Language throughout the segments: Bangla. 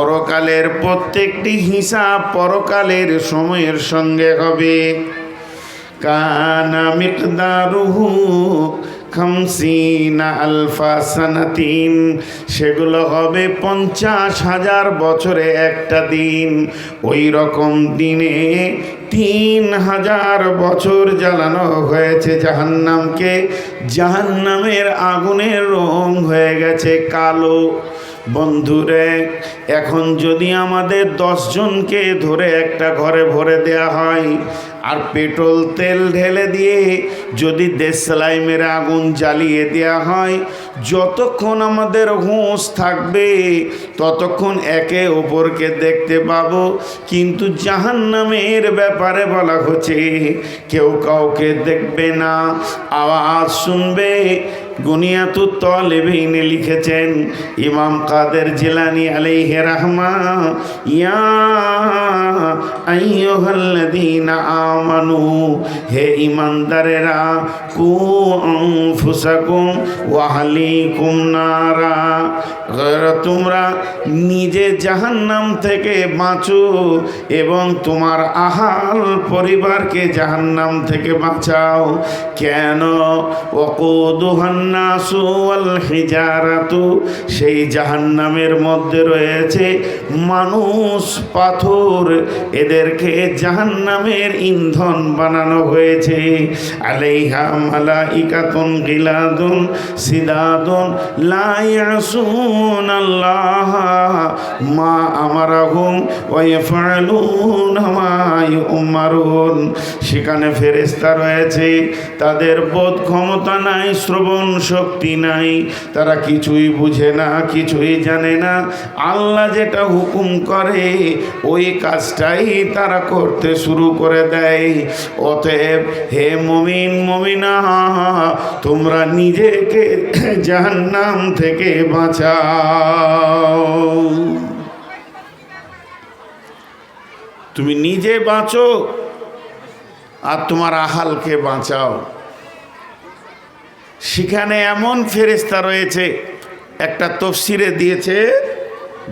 পরকালের প্রত্যেকটি হিসাব পরকালের সময়ের সঙ্গে হবে। কানা খামসিনা আলফা সানাতিন। সেগুলো হবে পঞ্চাশ হাজার বছরে একটা দিন। ওই রকম দিনে তিন হাজার বছর জ্বালানো হয়েছে জাহান্নামকে। জাহান্নামের আগুনের রং হয়ে গেছে কালো। বন্ধুরে এখন যদি আমাদের দশজনকে ধরে একটা ঘরে ভরে দেয়া হয় আর পেট্রোল তেল ঢেলে দিয়ে যদি দেশলাই মেরে আগুন জ্বালিয়ে দেয়া হয়, যতক্ষণ আমাদের হুঁশ থাকবে, ততক্ষণ একে অপরকে দেখতে পাব। কিন্তু জাহান্নামের ব্যাপারে বলা হচ্ছে, কেউ কাউকে দেখবে না। আওয়াজ শুনবে। গুনিয়াতু তলেবিনে লিখেছেন ইমাম কাদের জিলানি আলাইহি রাহমা, ইয়া আইয়ুহাল্লাযীনা আমানু, হে ইমানদারেরা, কু আনফুসাকুম ওয়া আহলিকুম নারা। তোমরা নিজে জাহান্নাম থেকে বাঁচো এবং তোমার আহাল পরিবারকে জাহান্নাম থেকে বাঁচাও। কেন? ওকুদুহান্নাসু ওয়াল হিজারাতু, সেই জাহান্নামের মধ্যে রয়েছে মানুষ পাথর। এদেরকে জাহান্নামের ইন্ধন বানানো হয়েছে। আলাইহা মালাইকাতুন গিলাদুন সিদাদুন, লা ইয়াসুন আল্লাহ মা আমারাহুম ওয়া ইয়াফআলুন মা ইউমারুন। সেখানে ফেরেশতা রয়েছে। তাদের বোধ ক্ষমতা নাই, শ্রবণ শক্তি নাই। তারা কিছুই বুঝে না, কিছুই জানে না। আল্লাহ যেটা হুকুম করে, ওই কাজটাই তারা করতে শুরু করে দেয়। অতএব হে মমিন, মমিনা, তোমরা নিজেকে জাহান্নাম থেকে বাঁচাও। তুমি নিজে বাঁচো আর তোমার আহালকে বাঁচাও। সেখানে এমন ফেরেস্তা রয়েছে, একটা তফসিরে দিয়েছে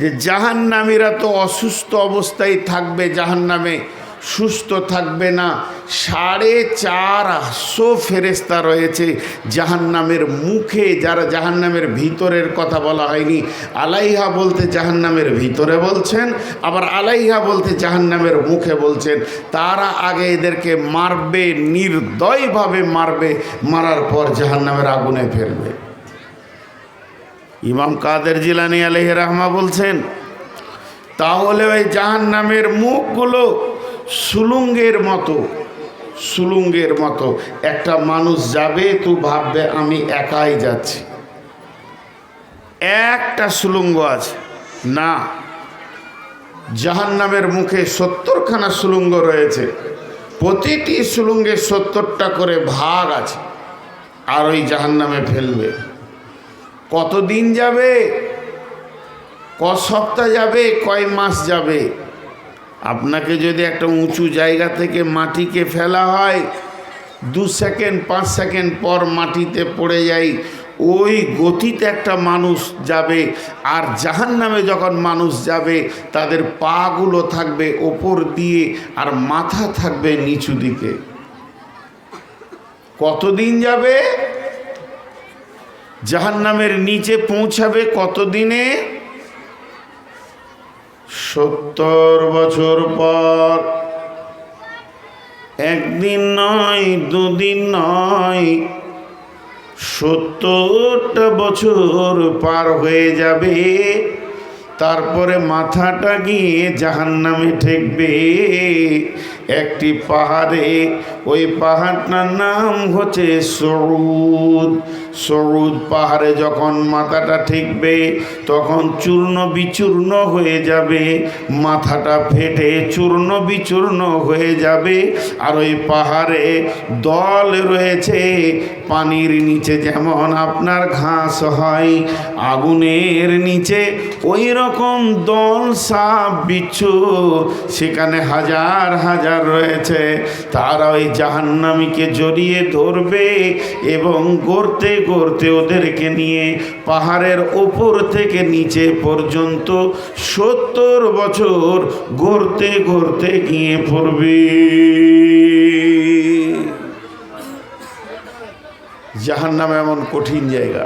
যে জাহান্নামীরা তো অসুস্থ অবস্থায় থাকবে জাহান্নামে। সুস্থ থাকবে না। সাড়ে চারশো ফেরেস্তা রয়েছে জাহান্নামের মুখে, যারা জাহান্নামের ভিতরের কথা বলা হয়নি। আলাইহা বলতে জাহান্নামের ভিতরে বলছেন, আবার আলাইহা বলতে জাহান্নামের মুখে বলছেন। তারা আগে এদেরকে মারবে, নির্দয়ভাবে মারবে, মারার পর জাহান্নামের আগুনে ফেলবে। ইমাম কাদের জিলানি আলহ রহমা বলছেন, তাহলে ওই জাহান্নামের মুখগুলো সুলুঙ্গের মতো সুলুঙ্গের মতো। একটা মানুষ যাবে, তো ভাববে, আমি একাই যাচ্ছি। একটা সুলুঙ্গ আছে। না, জাহান্নামের মুখে সত্তরখানা সুলুঙ্গ রয়েছে। প্রতিটি সুলুঙ্গে সত্তরটা করে ভাগ আছে, আর ওই জাহান্নামে ফেলবে। কতদিন যাবে? ক সপ্তাহ যাবে? কয় মাস যাবে? আপনাকে যদি একটা উঁচু জায়গা থেকে মাটিকে ফেলা হয়, দু সেকেন্ড, পাঁচ সেকেন্ড পর মাটিতে পড়ে যাই, ওই গতিতে একটা মানুষ যাবে। আর জাহান নামে যখন মানুষ যাবে, তাদের পাগুলো থাকবে ওপর দিয়ে আর মাথা থাকবে নিচু দিকে। কতদিন যাবে? জাহান্নামের নিচে পৌঁছাবে কতদিনে? সত্তর বছর পর, একদিন নয়, দুদিন নয়, সত্তরটা বছর পার হয়ে যাবে। তারপরে মাথাটা গিয়ে জাহান্নামে ঠেকবে। একটি পাহাড়ে ওই পাহাড়টার নাম হচ্ছে সরুদ। সরুদ পাহাড়ে যখন মাথাটা ঠেকবে, তখন চূর্ণ বিচূর্ণ হয়ে যাবে। মাথাটা ফেটে চূর্ণ বিচূর্ণ হয়ে যাবে। আর ওই পাহাড়ে দল রয়েছে। পানির নিচে যেমন আপনার ঘাস হয়, আগুনের নিচে ওই রকম দল সাপ বিচ্ছু। সেখানে হাজার হাজার রয়েছে। তারা ওই জাহান্নামীকে জড়িয়ে ধরবে এবং গড়তে গড়তে ওদেরকে নিয়ে পাহাড়ের ওপর থেকে নিচে পর্যন্ত সত্তর বছর গড়তে গড়তে গিয়ে পড়বে। জাহান্নাম এমন কঠিন জায়গা।